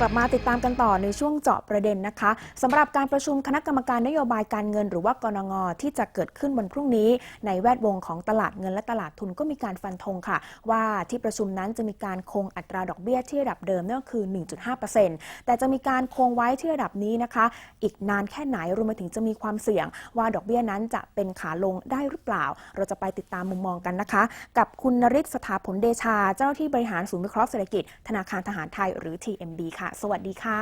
กลับมาติดตามกันต่อในช่วงเจาะประเด็นนะคะสำหรับการประชุมคณะกรรมการนโยบายการเงิน หรือว่ากรงงที่จะเกิดขึ้นวันพรุ่งนี้ ในแวดวงของตลาดเงินและตลาดทุนก็มีการฟันธงค่ะ ว่าที่ประชุมนั้นจะมีการคงอัตราดอกเบี้ยที่ระดับเดิมนั่นก็คือ 1.5%แต่จะมีการคงไว้ที่ระดับนี้นะคะ อีกนานแค่ไหนรวมไปถึงจะมีความเสี่ยง ว่าดอกเบี้ยนั้นจะเป็นขาลงได้หรือเปล่า เราจะไปติดตามมุมมองกันนะคะ กับคุณนริศสถาผลเดชา เจ้าหน้าที่บริหารศูนย์วิเคราะห์เศรษฐกิจธนาคารทหารไทยหรือ TMB ค่ะสวัสดีค่ะ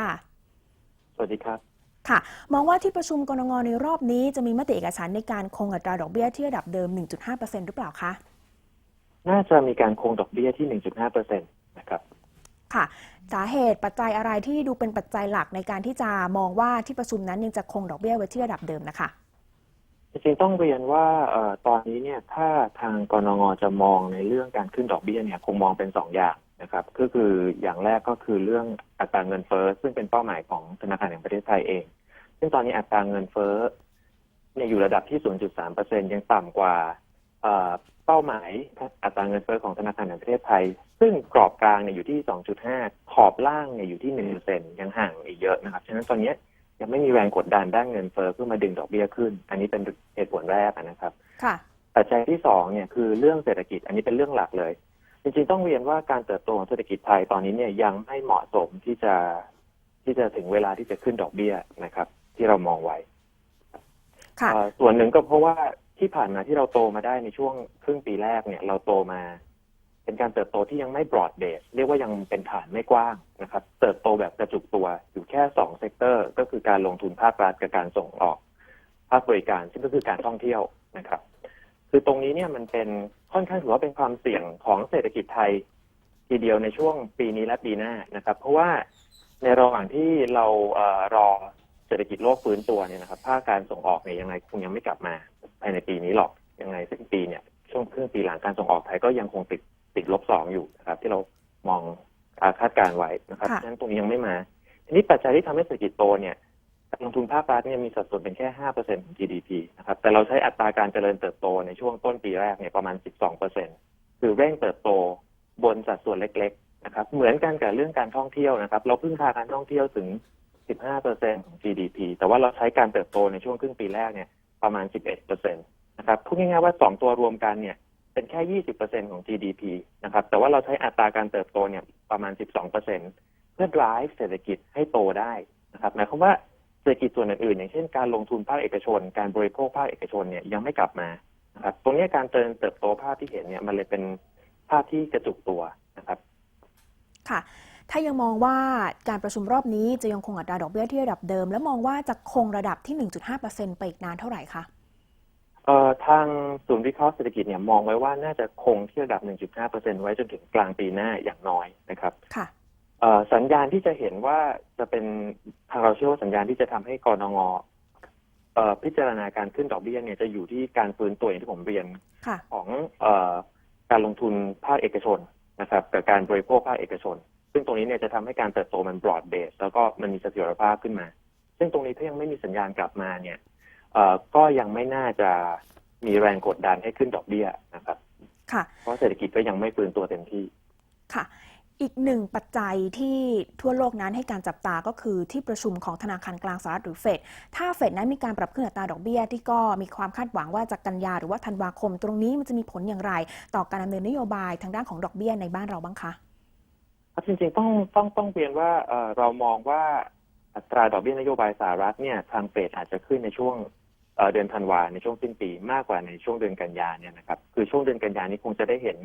สวัสดีครับ ค่ะ มองว่าที่ประชุมกรงงในรอบนี้จะมีมติเอกฉันท์ในการคงอัตราดอกเบี้ยที่ระดับเดิม 1.5%หรือเปล่าคะ น่าจะมีการคงดอกเบี้ยที่ 1.5เปอร์เซ็นต์นะครับ ค่ะ สาเหตุปัจจัยอะไรที่ดูเป็นปัจจัยหลักในการที่จะมองว่าที่ประชุมนั้นยังจะคงดอกเบี้ยไว้ที่ระดับเดิมนะคะ จริงๆต้องเรียนว่าเอ่อตอนนี้เนี่ยถ้าทางกรงงจะมองในเรื่องการขึ้นดอกเบี้ยเนี่ยคงมองเป็นสองอย่าง นะครับก็คืออย่างแรกก็คือเรื่องอัตราเงินเฟ้อซึ่งเป็นเป้าหมายของธนาคารแห่งประเทศไทยเอง ซึ่งตอนนี้อัตราเงินเฟ้อเนี่ยอยู่ระดับที่ 0.3เปอร์เซ็นยังต่ำกว่าเอ่อเป้าหมายอัตราเงินเฟ้อของธนาคารแห่งประเทศไทย ซึ่งกรอบกลางเนี่ยอยู่ที่ 2.5 ขอบล่างเนี่ยอยู่ที่1เปอร์เซ็นยังห่างอีกเยอะนะครับฉะนั้นตอนเนี้ยยังไม่มีแรงกดดันด้านเงินเฟ้อเพื่อมาดึงดอกเบี้ยขึ้น อันนี้เป็นเหตุผลแรกนะครับค่ะปัจจัยที่สองเนี่ยคือเรื่องเศรษฐกิจอันนี้เป็นเรื่องหลักเลย จริงๆต้องเรียนว่าการเติบโตของเศรษฐกิจไทยตอนนี้เนี่ยยังไม่เหมาะสมที่จะที่จะถึงเวลาที่จะขึ้นดอกเบี้ยนะครับ ที่เรามองไว้ค่ะเอ่อส่วนหนึ่งก็เพราะว่าที่ผ่านมาที่เราโตมาได้ในช่วงครึ่งปีแรกเนี่ย เราโตมา เป็นการเติบโตที่ยังไม่ broad base เรียกว่ายังเป็นฐานไม่กว้างนะครับ เติบโตแบบกระจุกตัวอยู่แค่สองเซกเตอร์ ก็คือการลงทุนภาครัฐกับการส่งออก ภาคบริการซึ่งก็คือการท่องเที่ยวนะครับ คือตรงนี้เนี่ยมันเป็นค่อนข้างถือว่าเป็นความเสี่ยงของเศรษฐกิจไทย ทีเดียวในช่วงปีนี้และปีหน้านะครับ เพราะว่าในระหว่างที่เราเอ่อรอเศรษฐกิจโลกฟื้นตัวเนี่ยนะครับภาคการส่งออกเนี่ยยังไงคงยังไม่กลับมาภายในปีนี้หรอกยังไงสิ้นปีเนี่ยช่วงครึ่งปีหลังการส่งออกไทยก็ยังคงติดติดลบสองอยู่นะครับ ที่เรามองอ่าคาดการณ์ไว้นะครับค่ะฉะนั้นตรงนี้ยังไม่มา ทีนี้ปัจจัยที่ทำให้เศรษฐกิจโตเนี่ย การลงทุนภาครัฐเนี่ยมีสัดส่วนเป็นแค่ห้าเปอร์เซ็นของ GDP นะครับ แต่เราใช้อัตราการเจริญเติบโตในช่วงต้นปีแรกเนี่ยประมาณสิบสองเปอร์เซ็นคือเร่งเติบโตบนสัดส่วนเล็กๆนะครับ เหมือนกันกับเรื่องการท่องเที่ยวนะครับ เราพึ่งพาการท่องเที่ยวถึง15เปอร์เซ็นของ GDP แต่ว่าเราใช้การเติบโตในช่วงครึ่งปีแรกเนี่ยประมาณ11เปอร์เซ็นนะครับ พูดง่ายๆว่าสองตัวรวมกันเนี่ยเป็นแค่20เปอร์เซ็นของ GDP นะครับ แต่ว่าเราใช้อัตราการเติบโตเนี่ยประมาณ12เปอร์เซ็นเพื่อ drive เศรษฐกิจให้โตได้นะครับ หมายความว่า เศรษฐกิจส่วนอื่นๆอย่างเช่นการลงทุนภาคเอกชน การบริโภคภาคเอกชนเนี่ยยังไม่กลับมานะครับตรงเนี้ยการเติบเติบโตภาพที่เห็นเนี่ยมันเลยเป็นภาพที่กระจุกตัวนะครับ ค่ะ ถ้ายังมองว่าการประชุมรอบนี้จะยังคงอัตราดอกเบี้ยที่ระดับเดิม แล้วมองว่าจะคงระดับที่ 1.5%ไปอีกนานเท่าไหร่คะเอ่อทางศูนย์วิเคราะห์เศรษฐกิจเนี่ยมองไว้ว่าน่าจะคงที่ระดับ 1.5%ไว้จนถึงกลางปีหน้าอย่างน้อยนะครับ ค่ะเอ่อ สัญญาณที่จะเห็นว่าจะเป็นทางเราเชื่อว่าสัญญาณที่จะทำให้กรงงเอ่อพิจารณาการขึ้นดอกเบี้ยเนี่ยจะอยู่ที่การฟื้นตัวอย่างที่ผมเรียนค่ะของเอ่อการลงทุนภาคเอกชนนะครับกับการบริโภคภาคเอกชน ซึ่งตรงนี้เนี่ยจะทำให้การเติบโตมัน broad base แล้วก็มันมีเสถียรภาพขึ้นมา ซึ่งตรงนี้ถ้ายังไม่มีสัญญาณกลับมาเนี่ยเอ่อก็ยังไม่น่าจะมีแรงกดดันให้ขึ้นดอกเบี้ยนะครับ ค่ะ เพราะเศรษฐกิจก็ยังไม่ฟื้นตัวเต็มที่ ค่ะ อีกหนึ่งปัจจัยที่ทั่วโลกนั้นให้การจับตาก็คือที่ประชุมของธนาคารกลางสหรัฐหรือเฟด ถ้าเฟดนั้นมีการปรับขึ้นอัตราดอกเบี้ยที่ก็มีความคาดหวังว่าจากกันยาหรือว่าธันวาคม ตรงนี้มันจะมีผลอย่างไร ต่อการดำเนินนโยบายทางด้านของดอกเบี้ยในบ้านเราบ้างคะจริงๆต้องต้องต้องเรียนว่าเรามองว่าอัตราดอกเบี้ยนโยบายสหรัฐเนี่ยทางเฟดอาจจะขึ้นในช่วงเดือนธันวาในช่วงสิ้นปีมากกว่าในช่วงเดือนกันยาเนี่ยนะครับคือช่วงเดือนกันยานี้คงจะได้เห็น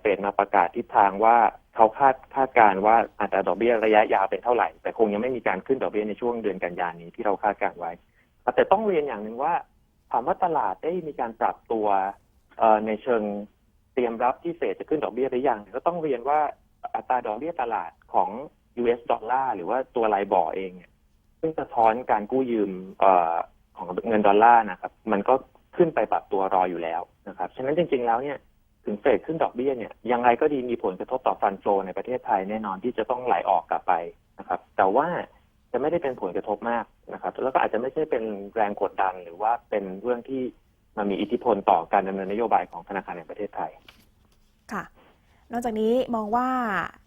เฟดมาประกาศทิศทางว่าเขาคาดคาดการณ์ว่าอัตราดอกเบี้ยระยะยาวเป็นเท่าไหร่ แต่คงยังไม่มีการขึ้นดอกเบี้ยในช่วงเดือนกันยานี้ที่เราคาดการไว้ แต่ต้องเรียนอย่างหนึ่งว่าถามว่าตลาดได้มีการปรับตัวในเชิงเตรียมรับที่เฟดจะขึ้นดอกเบี้ยหรือยังก็ต้องเรียนว่าอัตราดอกเบี้ยตลาดของ US ดอลลาร์หรือว่าตัวไลบอเองเนี่ยซึ่งสะท้อนการกู้ยืมอของเงินดอลลาร์นะครับ มันก็ขึ้นไปปรับตัวรออยู่แล้วนะครับ ฉะนั้นจริง ๆ แล้วเนี่ย ถึงเฟดขึ้นดอกเบี้ยเนี่ยยังไงก็ดีมีผลกระทบต่อฟันโฟในประเทศไทยแน่นอนที่จะต้องไหลออกกลับไปนะครับ แต่ว่าจะไม่ได้เป็นผลกระทบมากนะครับ แล้วก็อาจจะไม่ใช่เป็นแรงกดดันหรือว่าเป็นเรื่องที่มันมีอิทธิพลต่อการดำเนินนโยบายของธนาคารแห่งประเทศไทย ค่ะ นอกจากนี้มองว่า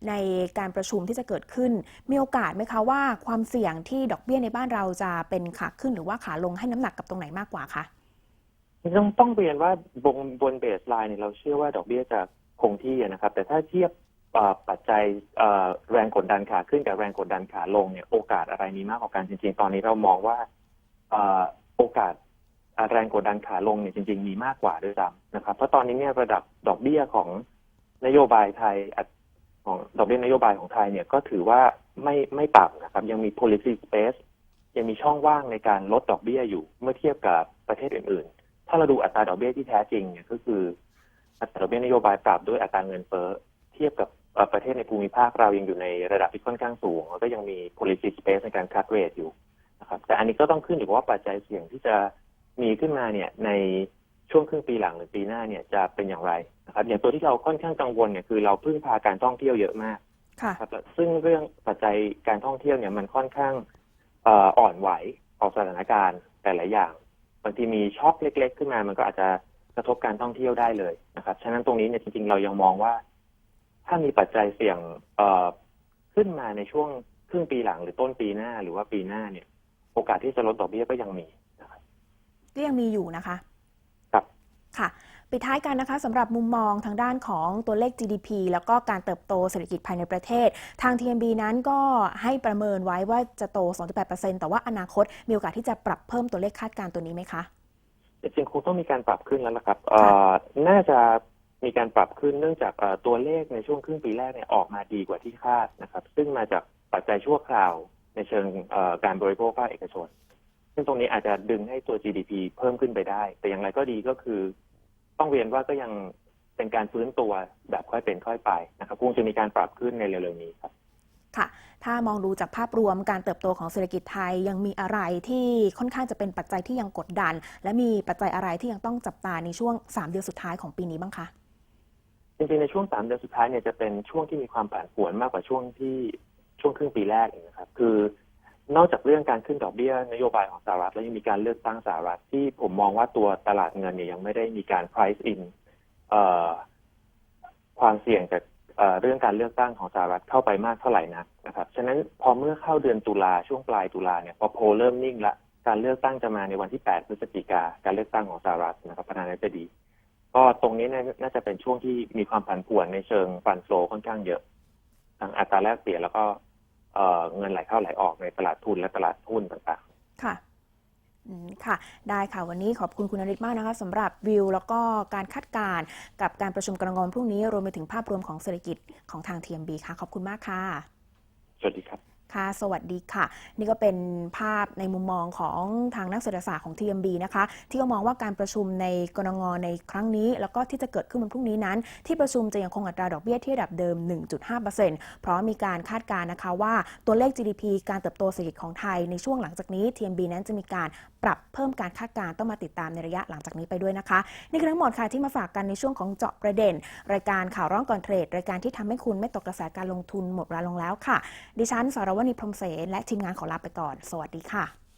ในการประชุมที่จะเกิดขึ้น มีโอกาสไหมคะว่าความเสี่ยงที่ดอกเบี้ยในบ้านเราจะเป็นขาขึ้นหรือว่าขาลงให้น้ำหนักกับตรงไหนมากกว่าคะ ต้องต้องเรียนว่าบนบนเบสไลน์เนี่ยเราเชื่อว่าดอกเบี้ยจะคงที่นะครับ แต่ถ้าเทียบปัจจัยแรงกดดันขาขึ้นกับแรงกดดันขาลงเนี่ยโอกาสอะไรมีมากกว่ากันจริง ๆ ตอนนี้เรามองว่าโอกาสแรงกดดันขาลงเนี่ยจริง ๆ มีมากกว่าด้วยซ้ำนะครับ เพราะตอนนี้เนี่ยระดับดอกเบี้ยของนโยบายไทยของดอกเบี้ยนโยบายของไทยเนี่ยก็ถือว่าไม่ไม่ต่ำนะครับ ยังมี policy space ยังมีช่องว่างในการลดดอกเบี้ยอยู่เมื่อเทียบกับประเทศอื่นๆ ถ้าเราดูอัตราดอกเบี้ยที่แท้จริงเนี่ยก็คืออัตราดอกเบี้ยนโยบายปรับด้วยอัตราเงินเฟ้อเทียบกับเอ่อประเทศในภูมิภาคเรายังอยู่ในระดับที่ค่อนข้างสูง แล้วก็ยังมี policy space ในการ cut rate อยู่นะครับแต่อันนี้ก็ต้องขึ้นอยู่กับว่าปัจจัยเสี่ยงที่จะมีขึ้นมาเนี่ยในช่วงครึ่งปีหลังหรือปีหน้าเนี่ยจะเป็นอย่างไรนะครับอย่างตัวที่เราค่อนข้างกังวลเนี่ยคือเราพึ่งพาการท่องเที่ยวเยอะมากค่ะครับซึ่งเรื่องปัจจัยการท่องเที่ยวเนี่ยมันค่อนข้างเอ่ออ่อนไหวต่อสถานการณ์แต่หลายอย่าง บางทีมีช็อคเล็ก ๆ ขึ้นมา มันก็อาจจะกระทบการท่องเที่ยวได้เลยนะครับ ฉะนั้นตรงนี้เนี่ยจริงๆเรายังมองว่า ถ้ามีปัจจัยเสี่ยงเอ่อขึ้นมาในช่วงครึ่งปีหลังหรือต้นปีหน้าหรือว่าปีหน้าเนี่ย โอกาสที่จะลดดอกเบี้ยก็ยังมีนะครับก็ยังมีอยู่นะคะ ครับค่ะ ปิดท้ายกันนะคะสำหรับมุมมองทางด้านของตัวเลข GDP แล้วก็การเติบโตเศรษฐกิจภายในประเทศ ทาง TMB นั้นก็ให้ประเมินไว้ว่าจะโต 2.8%แต่ว่าอนาคตมีโอกาสที่จะปรับเพิ่มตัวเลขคาดการณ์ตัวนี้ไหมคะจริงๆคงต้องมีการปรับขึ้นแล้วละครับเอ่อน่าจะมีการปรับขึ้นเนื่องจากเอ่อตัวเลขในช่วงครึ่งปีแรกเนี่ยออกมาดีกว่าที่คาดนะครับ ซึ่งมาจากปัจจัยชั่วคราวในเชิงเอ่อการบริโภคภาคเอกชน ซึ่งตรงนี้อาจจะดึงให้ตัว GDP เพิ่มขึ้นไปได้ แต่อย่างไรก็ดีก็คือ ต้องเรียนว่าก็ยังเป็นการฟื้นตัวแบบค่อยเป็นค่อยไปนะครับคงจะมีการปรับขึ้นในเร็วๆนี้ครับค่ะ ถ้ามองดูจากภาพรวมการเติบโตของเศรษฐกิจไทยยังมีอะไรที่ค่อนข้างจะเป็นปัจจัยที่ยังกดดัน และมีปัจจัยอะไรที่ยังต้องจับตาในช่วง 3 เดือนสุดท้ายของปีนี้บ้างคะจริงๆในช่วงสามเดือนสุดท้ายเนี่ยจะเป็นช่วงที่มีความผันผวนมากกว่าช่วงที่ช่วงครึ่งปีแรกอีกนะครับ คือ นอกจากเรื่องการขึ้นดอกเบี้ยนโยบายของสหรัฐแล้วยังมีการเลือกตั้งสหรัฐที่ผมมองว่าตัวตลาดเงินเนี่ยยังไม่ได้มีการ price in ความเสี่ยงจากเรื่องการเลือกตั้งของสหรัฐเข้าไปมากเท่าไหร่นักนะครับ ฉะนั้นพอเมื่อเข้าเดือนตุลาช่วงปลายตุลาเนี่ยพอโพลเริ่มนิ่งละการเลือกตั้งจะมาในวันที่ 8 พฤศจิกาการเลือกตั้งของสหรัฐนะครับประธานาธิบดี ก็ตรงนี้น่าจะเป็นช่วงที่มีความผันผวนในเชิงฟันโฟค่อนข้างเยอะทางอัตราแลกเปลี่ยนแล้วก็ เอ่อเงินไหลเข้าไหลออกในตลาดทุนและตลาดหุ้นต่างค่ะอืมค่ะ ได้ค่ะ วันนี้ขอบคุณคุณนริศมากนะคะสำหรับวิว แล้วก็การคาดการณ์กับการประชุมกรงงพรุ่งนี้รวมไปถึงภาพรวมของเศรษฐกิจของทาง TMB ค่ะ ขอบคุณมากค่ะๆสวัสดีครับ ค่ะ สวัสดีค่ะ นี่ก็เป็นภาพในมุมมองของทางนักเศรษฐศาสตร์ของ TMB นะคะ ที่ก็มองว่าการประชุมในกรงงในครั้งนี้ แล้วก็ที่จะเกิดขึ้นวันพรุ่งนี้นั้น ที่ประชุมจะยังคงอัตราดอกเบี้ยที่ระดับเดิม 1.5%เพราะมีการคาดการณ์นะคะว่าตัวเลข GDP การเติบโตเศรษฐกิจของไทยในช่วงหลังจากนี้ TMB นั้นจะมีการปรับเพิ่มการคาดการณ์ต้องมาติดตามในระยะหลังจากนี้ไปด้วยนะคะ นี่คือทั้งหมดค่ะที่มาฝากกันในช่วงของเจาะประเด็น รายการข่าวร้องก่อนเทรด รายการที่ทำให้คุณไม่ตกกระแสการลงทุนหมดเวลาลงแล้วค่ะ ดิฉันสารวณีพรมเสนและทีมงานขอลาไปก่อน สวัสดีค่ะ